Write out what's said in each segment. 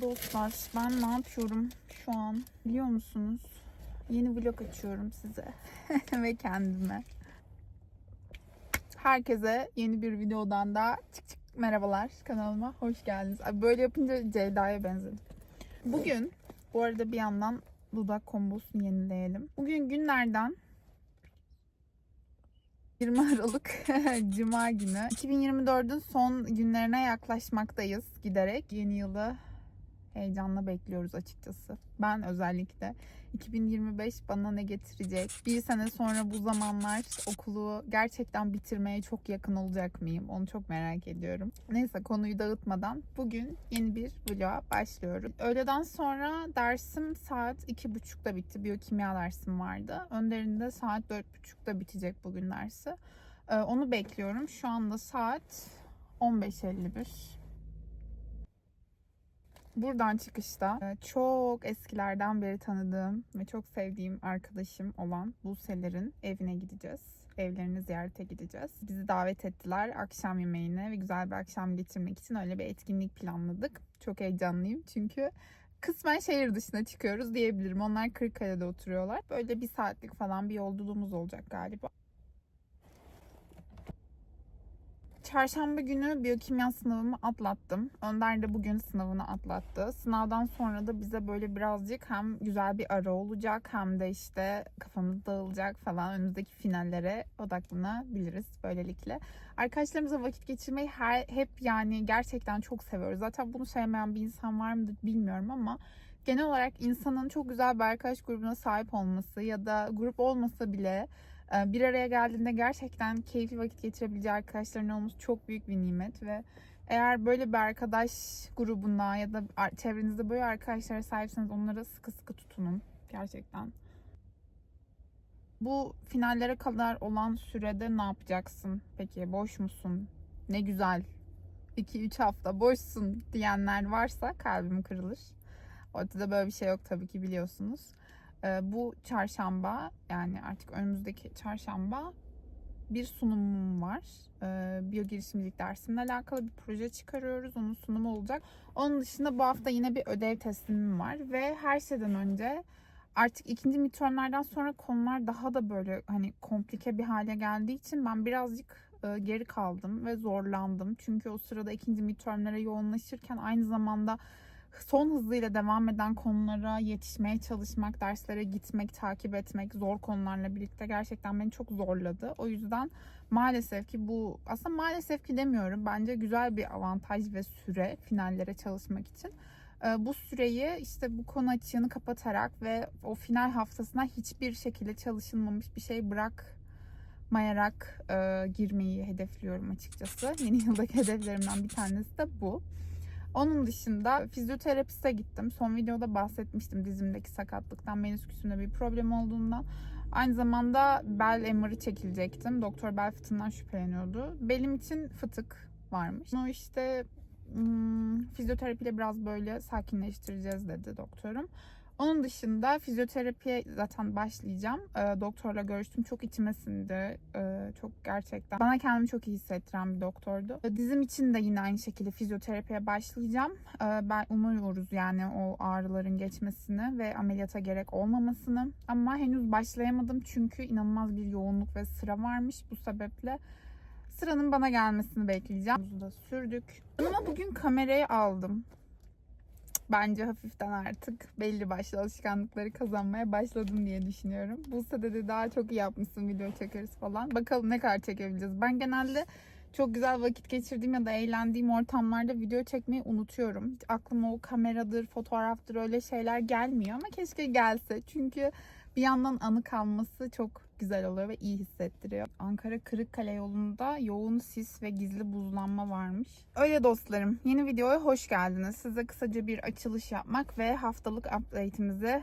Dostlar ben ne yapıyorum şu an biliyor musunuz? Yeni vlog açıyorum size ve kendime. Herkese yeni bir videodan da çık çık merhabalar kanalıma hoş geldiniz. Abi böyle yapınca Ceyda'ya benzedim. Bugün bu arada bir yandan dudak kombosunu yenileyelim. Bugün günlerden 20 Aralık Cuma günü. 2024'ün son günlerine yaklaşmaktayız giderek. Yeni yılı heyecanla bekliyoruz açıkçası. Ben özellikle 2025 bana ne getirecek? Bir sene sonra bu zamanlar okulu gerçekten bitirmeye çok yakın olacak mıyım? Onu çok merak ediyorum. Neyse konuyu dağıtmadan bugün yeni bir vloga başlıyorum. Öğleden sonra dersim saat 2.30'da bitti. Biyokimya dersim vardı. Önderinde saat 4.30'da bitecek bugün dersi. Ee, Onu bekliyorum. Şu anda saat 15.51. Buradan çıkışta e, çok eskilerden beri tanıdığım ve çok sevdiğim arkadaşım olan Buse'lerin evine gideceğiz. Evlerini ziyarete gideceğiz. Bizi davet ettiler akşam yemeğine ve güzel bir akşam geçirmek için öyle bir etkinlik planladık. Çok heyecanlıyım çünkü kısmen şehir dışına çıkıyoruz diyebilirim. Onlar Kırıkkale'de oturuyorlar. Böyle bir saatlik falan bir yolculuğumuz olacak galiba. Çarşamba günü biyokimya sınavımı atlattım. Önder de bugün sınavını atlattı. Sınavdan sonra da bize böyle birazcık hem güzel bir ara olacak hem de işte kafamız dağılacak falan önümüzdeki finallere odaklanabiliriz böylelikle. Arkadaşlarımızla vakit geçirmeyi her, hep yani gerçekten çok seviyoruz. Zaten bunu sevmeyen bir insan var mıdır bilmiyorum ama genel olarak insanın çok güzel bir arkadaş grubuna sahip olması ya da grup olmasa bile bir araya geldiğinde gerçekten keyifli vakit geçirebileceği arkadaşların olması çok büyük bir nimet ve eğer böyle bir arkadaş grubuna ya da çevrenizde böyle arkadaşlara sahipseniz onlara sıkı sıkı tutunun gerçekten. Bu finallere kadar olan sürede ne yapacaksın? Peki boş musun? Ne güzel. 2-3 hafta boşsun diyenler varsa kalbim kırılır. Ortada böyle bir şey yok tabii ki biliyorsunuz. Ee, bu çarşamba yani artık önümüzdeki çarşamba bir sunumum var. Ee, biyo girişimcilik dersimle alakalı bir proje çıkarıyoruz. Onun sunumu olacak. Onun dışında bu hafta yine bir ödev teslimim var ve her şeyden önce artık ikinci midtermlerden sonra konular daha da böyle hani komplike bir hale geldiği için ben birazcık e, geri kaldım ve zorlandım. Çünkü o sırada ikinci midtermlere yoğunlaşırken aynı zamanda son hızıyla devam eden konulara yetişmeye çalışmak, derslere gitmek, takip etmek zor konularla birlikte gerçekten beni çok zorladı. O yüzden maalesef ki bu aslında maalesef ki demiyorum. Bence güzel bir avantaj ve süre finallere çalışmak için. Ee, Bu süreyi işte bu konu açığını kapatarak ve o final haftasına hiçbir şekilde çalışılmamış bir şey bırakmayarak e, girmeyi hedefliyorum açıkçası. Yeni yıldaki hedeflerimden bir tanesi de bu. Onun dışında fizyoterapiste gittim. Son videoda bahsetmiştim dizimdeki sakatlıktan, menisküsümde bir problem olduğundan. Aynı zamanda bel MR'ı çekilecektim. Doktor bel fıtığından şüpheleniyordu. Belim için fıtık varmış. Onu işte hmm, fizyoterapiyle biraz böyle sakinleştireceğiz dedi doktorum. Onun dışında fizyoterapiye zaten başlayacağım. Ee, doktorla görüştüm. Çok içime sindi. Ee, çok gerçekten bana kendimi çok iyi hissettiren bir doktordu. Ee, Dizim için de yine aynı şekilde fizyoterapiye başlayacağım. Ee, ben umuyoruz yani o ağrıların geçmesini ve ameliyata gerek olmamasını. Ama henüz başlayamadım çünkü inanılmaz bir yoğunluk ve sıra varmış. Bu sebeple sıranın bana gelmesini bekleyeceğim. Bunu da sürdük. Ama bugün kamerayı aldım bence hafiften artık belli başlı alışkanlıkları kazanmaya başladım diye düşünüyorum. Bu de daha çok iyi yapmışsın video çekeriz falan. Bakalım ne kadar çekebileceğiz. Ben genelde çok güzel vakit geçirdiğim ya da eğlendiğim ortamlarda video çekmeyi unutuyorum. Hiç aklıma o kameradır, fotoğraftır öyle şeyler gelmiyor ama keşke gelse. Çünkü bir yandan anı kalması çok güzel oluyor ve iyi hissettiriyor. Ankara Kırıkkale yolunda yoğun sis ve gizli buzlanma varmış. Öyle dostlarım. Yeni videoya hoş geldiniz. Size kısaca bir açılış yapmak ve haftalık update'imizi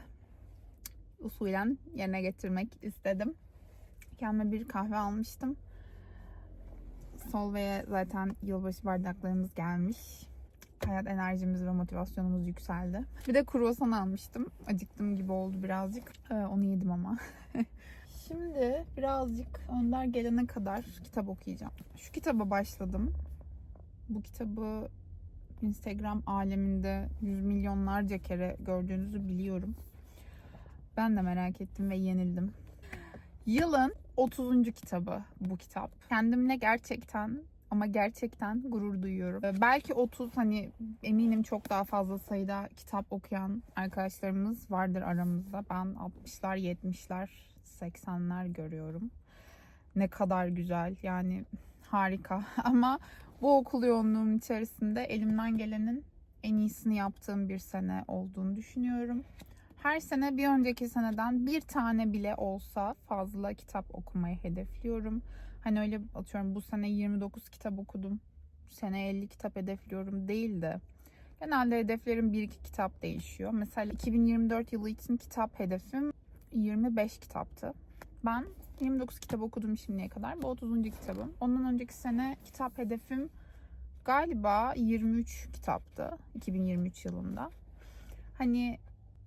usulen yerine getirmek istedim. Kendime bir kahve almıştım. Solve'ye zaten yılbaşı bardaklarımız gelmiş. Hayat enerjimiz ve motivasyonumuz yükseldi. Bir de kruvasan almıştım. Acıktım gibi oldu birazcık. Ee, onu yedim ama. Şimdi birazcık Önder gelene kadar kitap okuyacağım. Şu kitaba başladım. Bu kitabı Instagram aleminde yüz milyonlarca kere gördüğünüzü biliyorum. Ben de merak ettim ve yenildim. Yılın 30. kitabı bu kitap. Kendimle gerçekten ama gerçekten gurur duyuyorum. Ee, Belki 30 hani eminim çok daha fazla sayıda kitap okuyan arkadaşlarımız vardır aramızda. Ben 60'lar, 70'ler, 80'ler görüyorum. Ne kadar güzel yani harika ama bu okul yoğunluğum içerisinde elimden gelenin en iyisini yaptığım bir sene olduğunu düşünüyorum. Her sene bir önceki seneden bir tane bile olsa fazla kitap okumayı hedefliyorum. Hani öyle atıyorum bu sene 29 kitap okudum. Bu sene 50 kitap hedefliyorum değil de. Genelde hedeflerim 1-2 kitap değişiyor. Mesela 2024 yılı için kitap hedefim 25 kitaptı. Ben 29 kitap okudum şimdiye kadar. Bu 30. kitabım. Ondan önceki sene kitap hedefim galiba 23 kitaptı 2023 yılında. Hani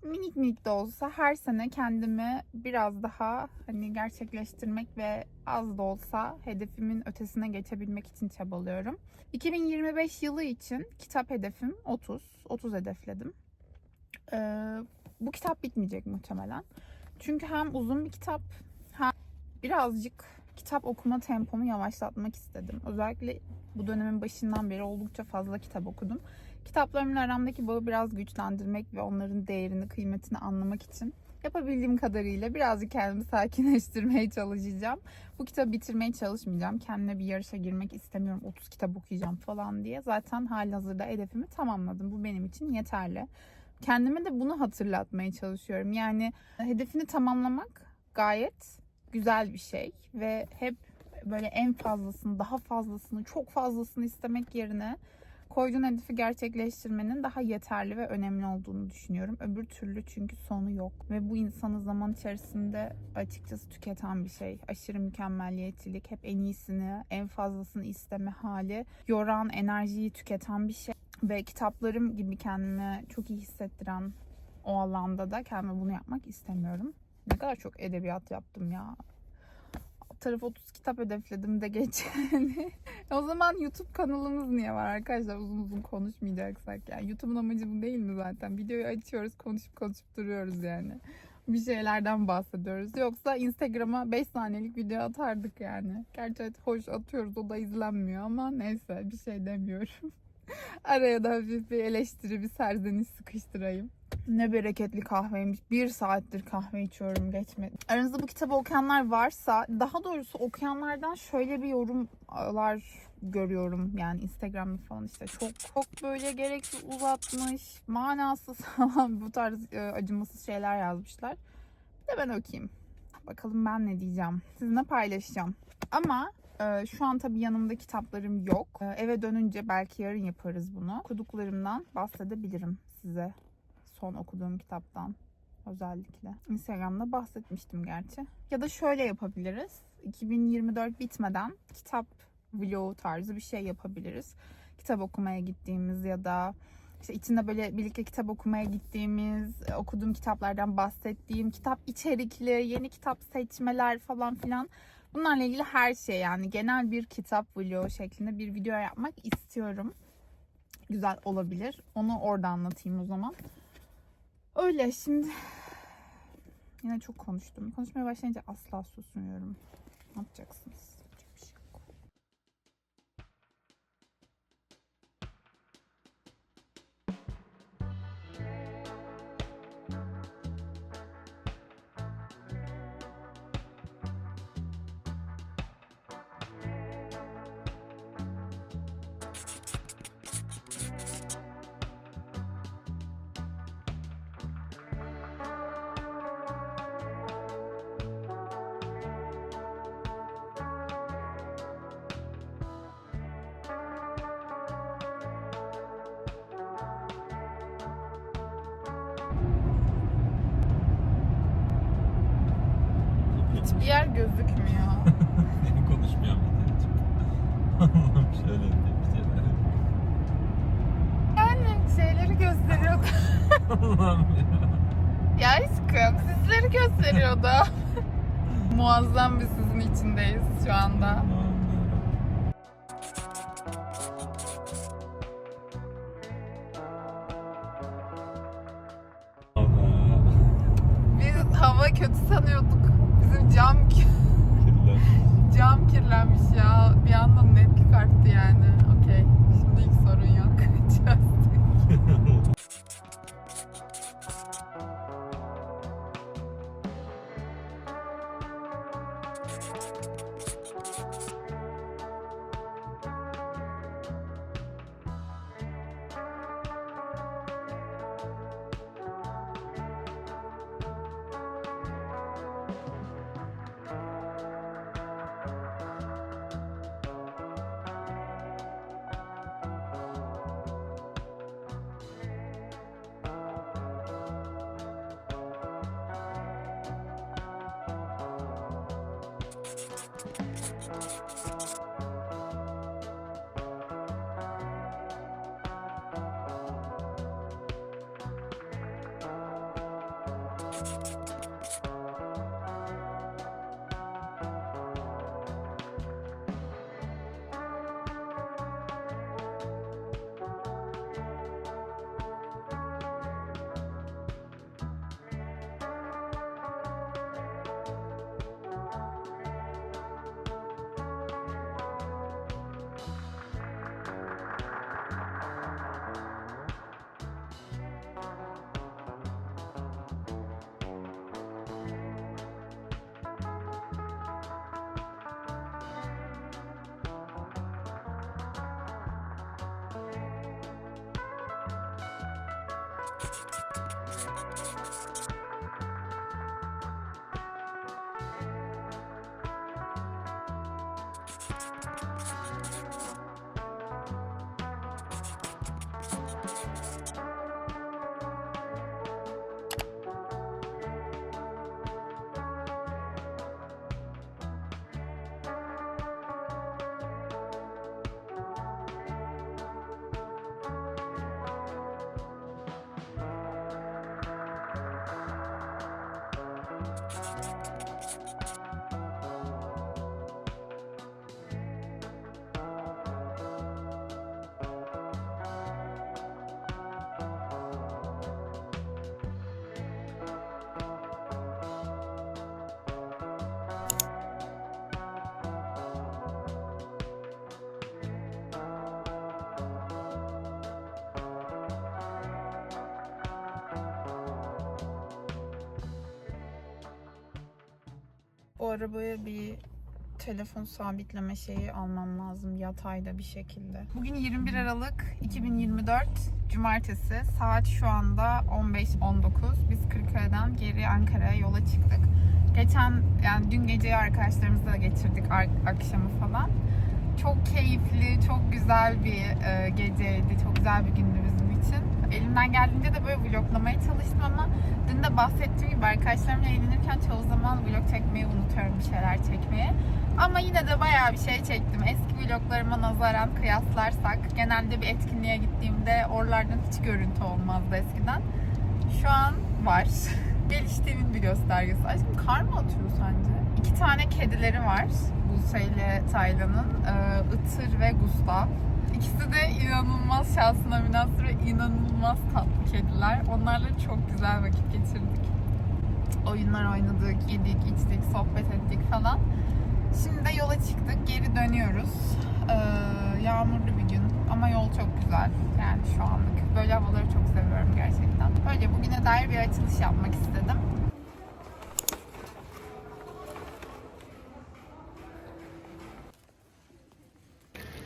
minik minik de olsa her sene kendimi biraz daha hani gerçekleştirmek ve az da olsa hedefimin ötesine geçebilmek için çabalıyorum. 2025 yılı için kitap hedefim 30. 30 hedefledim. Ee, bu kitap bitmeyecek muhtemelen. Çünkü hem uzun bir kitap hem birazcık kitap okuma tempomu yavaşlatmak istedim. Özellikle bu dönemin başından beri oldukça fazla kitap okudum. Kitaplarımla aramdaki bağı biraz güçlendirmek ve onların değerini, kıymetini anlamak için yapabildiğim kadarıyla birazcık kendimi sakinleştirmeye çalışacağım. Bu kitabı bitirmeye çalışmayacağım. Kendime bir yarışa girmek istemiyorum. 30 kitap okuyacağım falan diye. Zaten halihazırda hedefimi tamamladım. Bu benim için yeterli. Kendime de bunu hatırlatmaya çalışıyorum. Yani hedefini tamamlamak gayet güzel bir şey ve hep böyle en fazlasını, daha fazlasını, çok fazlasını istemek yerine koyduğun hedefi gerçekleştirmenin daha yeterli ve önemli olduğunu düşünüyorum. Öbür türlü çünkü sonu yok ve bu insanı zaman içerisinde açıkçası tüketen bir şey. Aşırı mükemmelliyetçilik, hep en iyisini, en fazlasını isteme hali, yoran, enerjiyi tüketen bir şey. Ve kitaplarım gibi kendimi çok iyi hissettiren o alanda da kendime bunu yapmak istemiyorum. Ne kadar çok edebiyat yaptım ya. Alt tarafı 30 kitap hedefledim de geç yani. o zaman YouTube kanalımız niye var arkadaşlar uzun uzun konuşmayacaksak yani. YouTube'un amacı bu değil mi zaten? Videoyu açıyoruz konuşup konuşup duruyoruz yani. Bir şeylerden bahsediyoruz. Yoksa Instagram'a 5 saniyelik video atardık yani. Gerçi hoş atıyoruz o da izlenmiyor ama neyse bir şey demiyorum. Araya da hafif bir eleştiri, bir serzeniş sıkıştırayım. Ne bereketli kahveymiş. Bir saattir kahve içiyorum geçmedi. Aranızda bu kitabı okuyanlar varsa daha doğrusu okuyanlardan şöyle bir yorumlar görüyorum. Yani Instagram'da falan işte çok çok böyle gereksiz uzatmış, manasız falan bu tarz e, acımasız şeyler yazmışlar. Bir de ben okuyayım. Bakalım ben ne diyeceğim. Sizinle paylaşacağım. Ama şu an tabii yanımda kitaplarım yok. Ee, eve dönünce belki yarın yaparız bunu. Okuduklarımdan bahsedebilirim size. Son okuduğum kitaptan özellikle. Instagram'da bahsetmiştim gerçi. Ya da şöyle yapabiliriz. 2024 bitmeden kitap vlogu tarzı bir şey yapabiliriz. Kitap okumaya gittiğimiz ya da işte içinde böyle birlikte kitap okumaya gittiğimiz, okuduğum kitaplardan bahsettiğim, kitap içerikli, yeni kitap seçmeler falan filan Bunlarla ilgili her şey yani genel bir kitap vlogu şeklinde bir video yapmak istiyorum. Güzel olabilir. Onu orada anlatayım o zaman. Öyle şimdi yine çok konuştum. Konuşmaya başlayınca asla susmuyorum. Ne yapacaksınız? Yer gözükmüyor. Konuşmuyorum Allah'ım şöyle Ya. Ya aşkım sizleri gösteriyordu. Muazzam bir sizin içindeyiz şu anda. Biz hava kötü sanıyorduk. Bizim cam kirlenmiş. cam kirlenmiş ya. Bir anda netlik arttı yani. Bu arabaya bir telefon sabitleme şeyi almam lazım yatayda bir şekilde. Bugün 21 Aralık 2024 Cumartesi. Saat şu anda 15.19. Biz Kırıkkale'den geri Ankara'ya yola çıktık. Geçen yani dün geceyi arkadaşlarımızla geçirdik akşamı falan. Çok keyifli, çok güzel bir e, geceydi. Çok güzel bir gündü bizim için. Elimden geldiğince de böyle vloglamaya çalıştım ama dün de bahsettiğim gibi arkadaşlarımla eğlenirken çoğu zaman vlog çekmeyi unutuyorum bir şeyler çekmeye. Ama yine de bayağı bir şey çektim. Eski vloglarıma nazaran kıyaslarsak genelde bir etkinliğe gittiğimde oralardan hiç görüntü olmazdı eskiden. Şu an var. Geliştiğinin bir göstergesi. Aşkım kar mı atıyor sence? İki tane kedileri var. Buse ile Taylan'ın. Ee, Itır ve Gustav. İkisi de inanılmaz şansına münasır ve inanılmaz tatlı kediler. Onlarla çok güzel vakit geçirdik. Oyunlar oynadık, yedik, içtik, sohbet ettik falan. Şimdi de yola çıktık, geri dönüyoruz. Ee, yağmurlu bir gün ama yol çok güzel. Yani şu anlık. Böyle havaları çok seviyorum gerçekten. Böyle bugüne dair bir açılış yapmak istedim.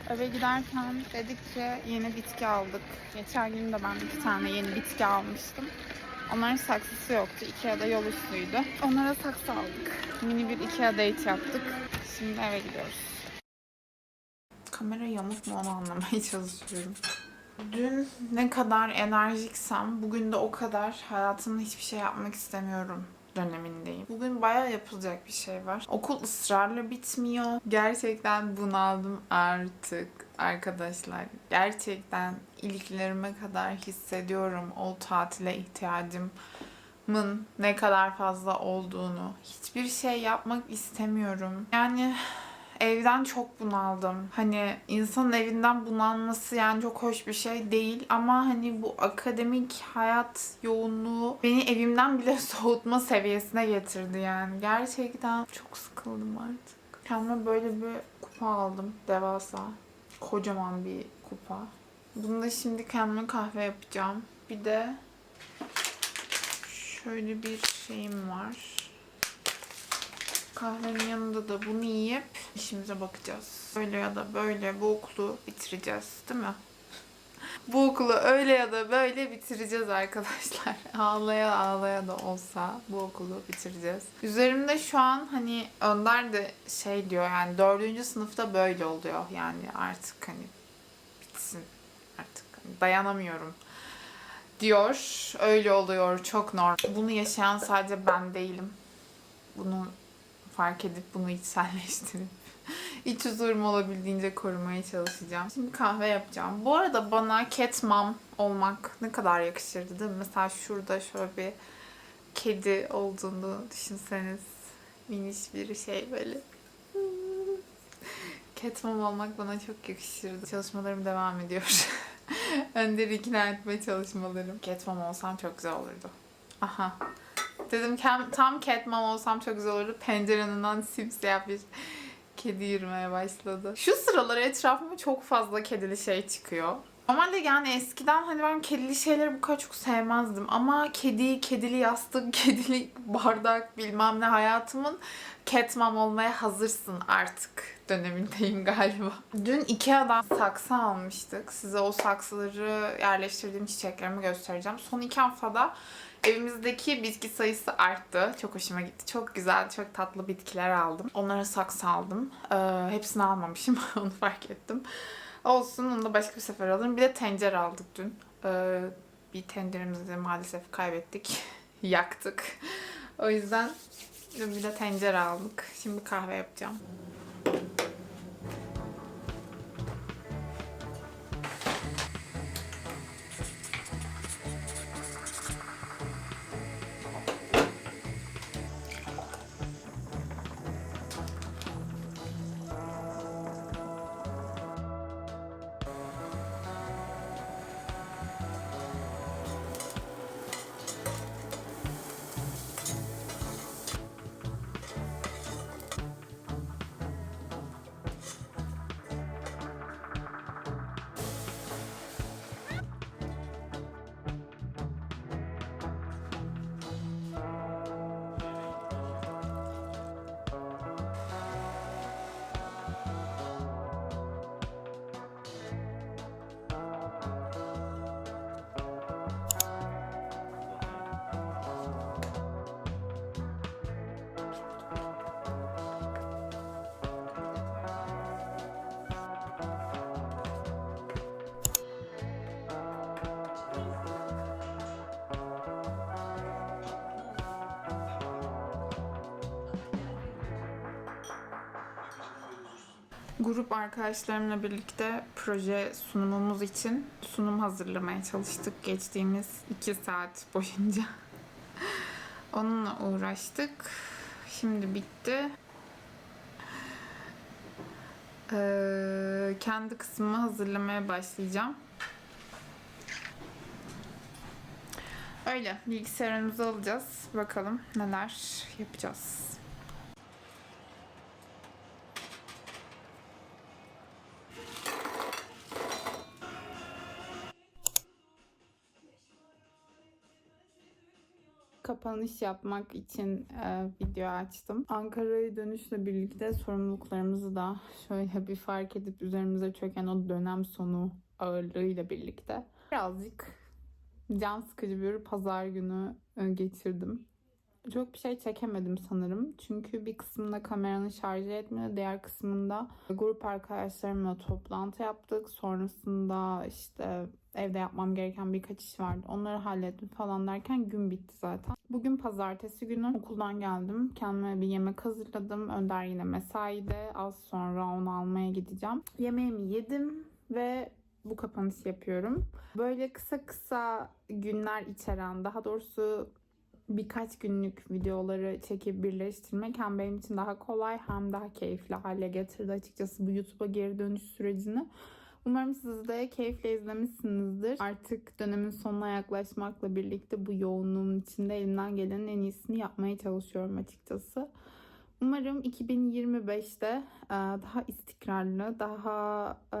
Eve giderken dedikçe yeni bitki aldık. Geçen gün de ben iki tane yeni bitki almıştım. Onların saksısı yoktu. Ikea'da yol üstüydü. Onlara saksı aldık. Mini bir Ikea date yaptık. Şimdi eve gidiyoruz. Kamera yamuk mu onu anlamaya çalışıyorum. Dün ne kadar enerjiksem bugün de o kadar hayatımda hiçbir şey yapmak istemiyorum dönemindeyim. Bugün bayağı yapılacak bir şey var. Okul ısrarla bitmiyor. Gerçekten bunaldım artık arkadaşlar. Gerçekten iliklerime kadar hissediyorum o tatile ihtiyacımın ne kadar fazla olduğunu. Hiçbir şey yapmak istemiyorum. Yani evden çok bunaldım. Hani insanın evinden bunalması yani çok hoş bir şey değil ama hani bu akademik hayat yoğunluğu beni evimden bile soğutma seviyesine getirdi yani. Gerçekten çok sıkıldım artık. Kendime böyle bir kupa aldım. Devasa. Kocaman bir kupa. Bunda şimdi kendime kahve yapacağım. Bir de şöyle bir şeyim var. Kahvenin yanında da bunu yiyip işimize bakacağız. Öyle ya da böyle bu okulu bitireceğiz değil mi? Bu okulu öyle ya da böyle bitireceğiz arkadaşlar. Ağlaya ağlaya da olsa bu okulu bitireceğiz. Üzerimde şu an hani Önder de şey diyor yani dördüncü sınıfta böyle oluyor. Yani artık hani bitsin artık hani dayanamıyorum diyor. Öyle oluyor çok normal. Bunu yaşayan sadece ben değilim. Bunu fark edip bunu içselleştirip iç huzurumu olabildiğince korumaya çalışacağım. Şimdi kahve yapacağım. Bu arada bana cat mom olmak ne kadar yakışırdı değil mi? Mesela şurada şöyle bir kedi olduğunu düşünseniz miniş bir şey böyle. Cat mom olmak bana çok yakışırdı. Çalışmalarım devam ediyor. Önder'i ikna etme çalışmalarım. Cat mom olsam çok güzel olurdu. Aha. Dedim tam cat olsam çok güzel olurdu. Pencerenin simsiyah bir kedi yürümeye başladı. Şu sıralar etrafıma çok fazla kedili şey çıkıyor. Normalde yani eskiden hani ben kedili şeyleri bu kadar çok sevmezdim. Ama kedi, kedili yastık, kedili bardak bilmem ne hayatımın cat olmaya hazırsın artık dönemindeyim galiba. Dün Ikea'dan saksı almıştık. Size o saksıları yerleştirdiğim çiçeklerimi göstereceğim. Son iki haftada Evimizdeki bitki sayısı arttı. Çok hoşuma gitti. Çok güzel, çok tatlı bitkiler aldım. Onlara saksı aldım. Ee, hepsini almamışım. Onu fark ettim. Olsun, onu da başka bir sefer alırım. Bir de tencere aldık dün. Ee, bir tenceremizi maalesef kaybettik. Yaktık. O yüzden bir de tencere aldık. Şimdi kahve yapacağım. Grup arkadaşlarımla birlikte proje sunumumuz için sunum hazırlamaya çalıştık geçtiğimiz iki saat boyunca. Onunla uğraştık. Şimdi bitti. Ee, kendi kısmımı hazırlamaya başlayacağım. Öyle bilgisayarımızı alacağız. Bakalım neler yapacağız. Kapanış yapmak için e, video açtım. Ankara'ya dönüşle birlikte sorumluluklarımızı da şöyle bir fark edip üzerimize çöken o dönem sonu ağırlığıyla birlikte birazcık can sıkıcı bir pazar günü e, geçirdim. Çok bir şey çekemedim sanırım. Çünkü bir kısmında kameranın şarjı etmiyor. Diğer kısmında grup arkadaşlarımla toplantı yaptık. Sonrasında işte evde yapmam gereken birkaç iş vardı. Onları hallettim falan derken gün bitti zaten. Bugün pazartesi günü okuldan geldim. Kendime bir yemek hazırladım. Önder yine mesaide. Az sonra onu almaya gideceğim. Yemeğimi yedim ve bu kapanışı yapıyorum. Böyle kısa kısa günler içeren, daha doğrusu birkaç günlük videoları çekip birleştirmek hem benim için daha kolay hem daha keyifli hale getirdi açıkçası bu YouTube'a geri dönüş sürecini. Umarım siz de keyifle izlemişsinizdir. Artık dönemin sonuna yaklaşmakla birlikte bu yoğunluğun içinde elimden gelenin en iyisini yapmaya çalışıyorum açıkçası. Umarım 2025'te e, daha istikrarlı, daha e,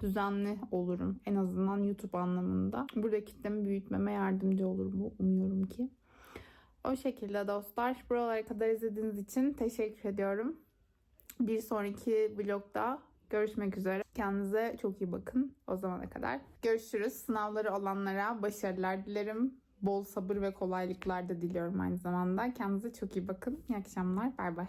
düzenli olurum. En azından YouTube anlamında. Burada kitlemi büyütmeme yardımcı olur bu. Umuyorum ki. O şekilde dostlar. Buralara kadar izlediğiniz için teşekkür ediyorum. Bir sonraki vlogda görüşmek üzere. Kendinize çok iyi bakın. O zamana kadar. Görüşürüz. Sınavları olanlara başarılar dilerim. Bol sabır ve kolaylıklar da diliyorum aynı zamanda. Kendinize çok iyi bakın. İyi akşamlar. Bay bay.